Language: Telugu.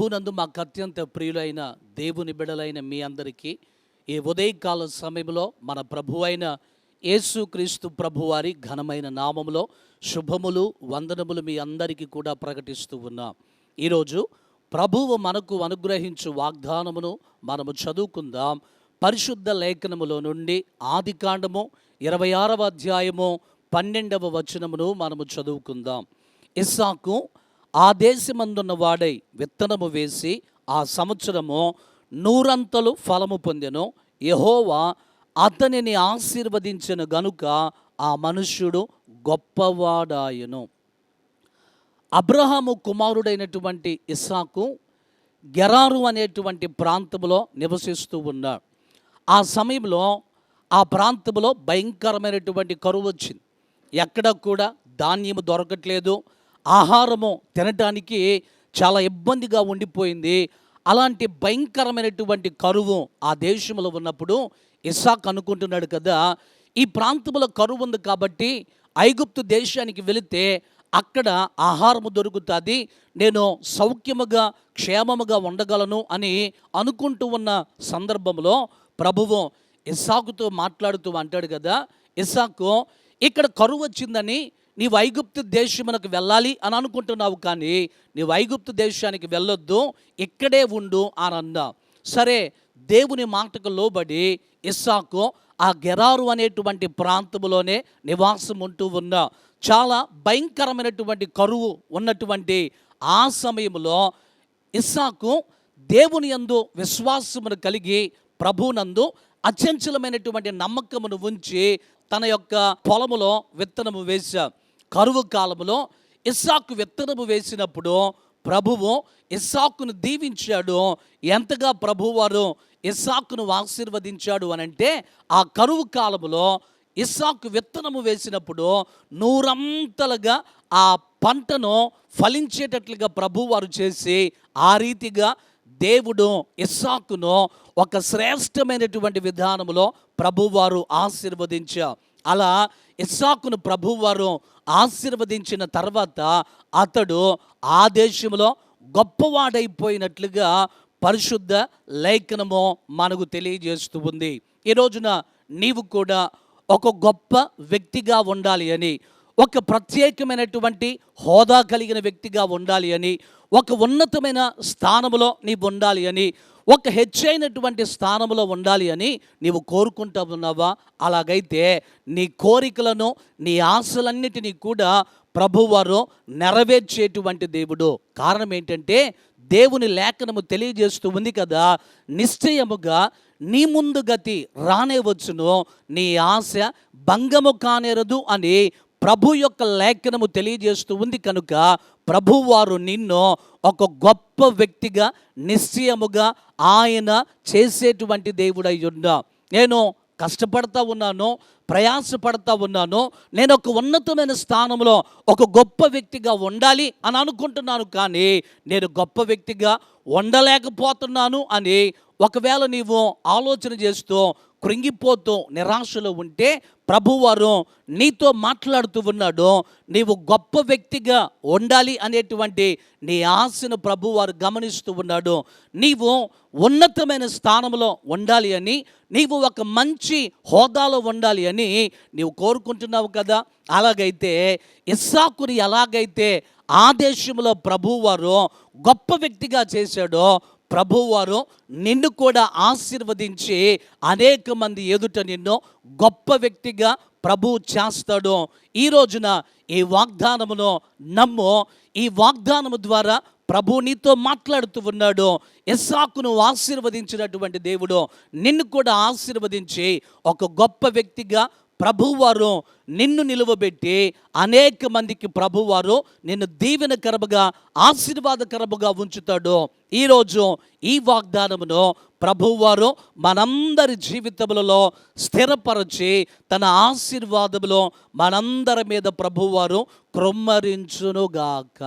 ప్రభునందు మాకు అత్యంత ప్రియులైన దేవుని బిడలైన మీ అందరికీ ఈ ఉదయకాల సమయంలో మన ప్రభు అయిన యేసుక్రీస్తు ప్రభువారి ఘనమైన నామములో శుభములు వందనములు మీ అందరికీ కూడా ప్రకటిస్తూ ఉన్నాం. ఈరోజు ప్రభువు మనకు అనుగ్రహించు వాగ్దానమును మనము చదువుకుందాం. పరిశుద్ధ లేఖనములో నుండి ఆదికాండము ఇరవై ఆరవ అధ్యాయము పన్నెండవ వచనమును మనము చదువుకుందాం. ఇస్సాకు ఆ దేశమందున్న వాడై విత్తనము వేసి ఆ సంవత్సరము నూరంతలు ఫలము పొందెను. యహోవా అతనిని ఆశీర్వదించిన గనుక ఆ మనుష్యుడు గొప్పవాడాయను. అబ్రహాము కుమారుడైనటువంటి ఇస్సాకు గెరారు అనేటువంటి ప్రాంతంలో నివసిస్తూ ఉన్నాడు. ఆ సమయంలో ఆ ప్రాంతంలో భయంకరమైనటువంటి కరువు వచ్చింది. ఎక్కడ కూడా ధాన్యము దొరకట్లేదు. ఆహారము తినటానికి చాలా ఇబ్బందిగా ఉండిపోయింది. అలాంటి భయంకరమైనటువంటి కరువు ఆ దేశంలో ఉన్నప్పుడు ఇసాక్ అనుకుంటున్నాడు కదా ఈ ప్రాంతంలో కరువు ఉంది కాబట్టి ఐగుప్తు దేశానికి వెళితే అక్కడ ఆహారము దొరుకుతుంది నేను సౌఖ్యముగా క్షేమముగా ఉండగలను అని అనుకుంటూ ఉన్న సందర్భంలో ప్రభువు ఇసాకుతో మాట్లాడుతూ అంటాడు కదా ఇసాకు ఇక్కడ కరువు వచ్చిందని నీ వైగుప్తు దేశమునకు వెళ్ళాలి అని అనుకుంటున్నావు కానీ నీ వైగుప్తు దేశానికి వెళ్ళొద్దు ఇక్కడే ఉండు అని అన్నా. సరే దేవుని మాటకు లోబడి ఇస్సాకు ఆ గెరారు అనేటువంటి ప్రాంతంలోనే నివాసం ఉంటూ ఉన్నా. చాలా భయంకరమైనటువంటి కరువు ఉన్నటువంటి ఆ సమయంలో ఇస్సాకు దేవుని యందు విశ్వాసమును కలిగి ప్రభునందు అచంచలమైనటువంటి నమ్మకమును ఉంచి తన యొక్క పొలములో విత్తనము వేశా. కరువు కాలంలో ఇస్సాకు విత్తనము వేసినప్పుడు ప్రభువు ఇస్సాకును దీవించాడు. ఎంతగా ప్రభువారు ఇస్సాకును ఆశీర్వదించాడు అని అంటే ఆ కరువు కాలంలో ఇస్సాకు విత్తనము వేసినప్పుడు నూరంతలుగా ఆ పంటను ఫలించేటట్లుగా ప్రభువారు చేసి ఆ రీతిగా దేవుడు ఇస్సాకును ఒక శ్రేష్టమైనటువంటి విధానములో ప్రభువారు ఆశీర్వదించారు. అలా ఇస్సాకును ప్రభువారు ఆశీర్వదించిన తర్వాత అతడు ఆ దేశంలో గొప్పవాడైపోయినట్లుగా పరిశుద్ధ లేఖనము మనకు తెలియజేస్తూ ఉంది. ఈ రోజున నీవు కూడా ఒక గొప్ప వ్యక్తిగా ఉండాలి అని ఒక ప్రత్యేకమైనటువంటి హోదా కలిగిన వ్యక్తిగా ఉండాలి అని ఒక ఉన్నతమైన స్థానంలో నీవు ఉండాలి అని ఒక హెచ్చైనటువంటి స్థానంలో ఉండాలి అని నీవు కోరుకుంటా ఉన్నావా? అలాగైతే నీ కోరికలను నీ ఆశలన్నిటినీ కూడా ప్రభువారు నెరవేర్చేటువంటి దేవుడు. కారణం ఏంటంటే దేవుని లేఖనము తెలియజేస్తూ ఉంది కదా నిశ్చయముగా నీ ముందు గతి రానే వచ్చును నీ ఆశ భంగము కానేరదు అని ప్రభు యొక్క లేఖనము తెలియజేస్తూ ఉంది కనుక ప్రభువారు నిన్ను ఒక గొప్ప వ్యక్తిగా నిశ్చయముగా ఆయన చేసేటువంటి దేవుడై ఉన్నా నేను కష్టపడతా ఉన్నాను ప్రయాసపడతా ఉన్నాను నేను ఒక ఉన్నతమైన స్థానంలో ఒక గొప్ప వ్యక్తిగా ఉండాలి అని అనుకుంటున్నాను కానీ నేను గొప్ప వ్యక్తిగా ఉండలేకపోతున్నాను అని ఒకవేళ నీవు ఆలోచన చేస్తూ కృంగిపోతూ నిరాశలో ఉంటే ప్రభువారు నీతో మాట్లాడుతూ ఉన్నాడు నీవు గొప్ప వ్యక్తిగా ఉండాలి అనేటువంటి నీ ఆశను ప్రభువారు గమనిస్తూ ఉన్నాడు. నీవు ఉన్నతమైన స్థానంలో ఉండాలి అని నీవు ఒక మంచి హోదాలో ఉండాలి అని నీవు కోరుకుంటున్నావు కదా? అలాగైతే ఇస్సాకుని ఎలాగైతే ఆ దేశంలో ప్రభువారు గొప్ప వ్యక్తిగా చేశాడో ప్రభువారు నిన్ను కూడా ఆశీర్వదించి అనేక మంది ఎదుట నిన్ను గొప్ప వ్యక్తిగా ప్రభు చేస్తాడు. ఈ రోజున ఈ వాగ్దానమును నమ్ము. ఈ వాగ్దానము ద్వారా ప్రభు నీతో మాట్లాడుతూ ఉన్నాడు. ఇస్సాకును ఆశీర్వదించినటువంటి దేవుడు నిన్ను కూడా ఆశీర్వదించి ఒక గొప్ప వ్యక్తిగా ప్రభువారు నిన్ను నిలువబెట్టి అనేక మందికి ప్రభువారు నిన్ను దీవెనకరముగా ఆశీర్వాదకరముగా ఉంచుతాడు. ఈరోజు ఈ వాగ్దానమును ప్రభువారు మనందరి జీవితములలో స్థిరపరచి తన ఆశీర్వాదములో మనందరి మీద ప్రభువారు క్రొమ్మరించునుగాక.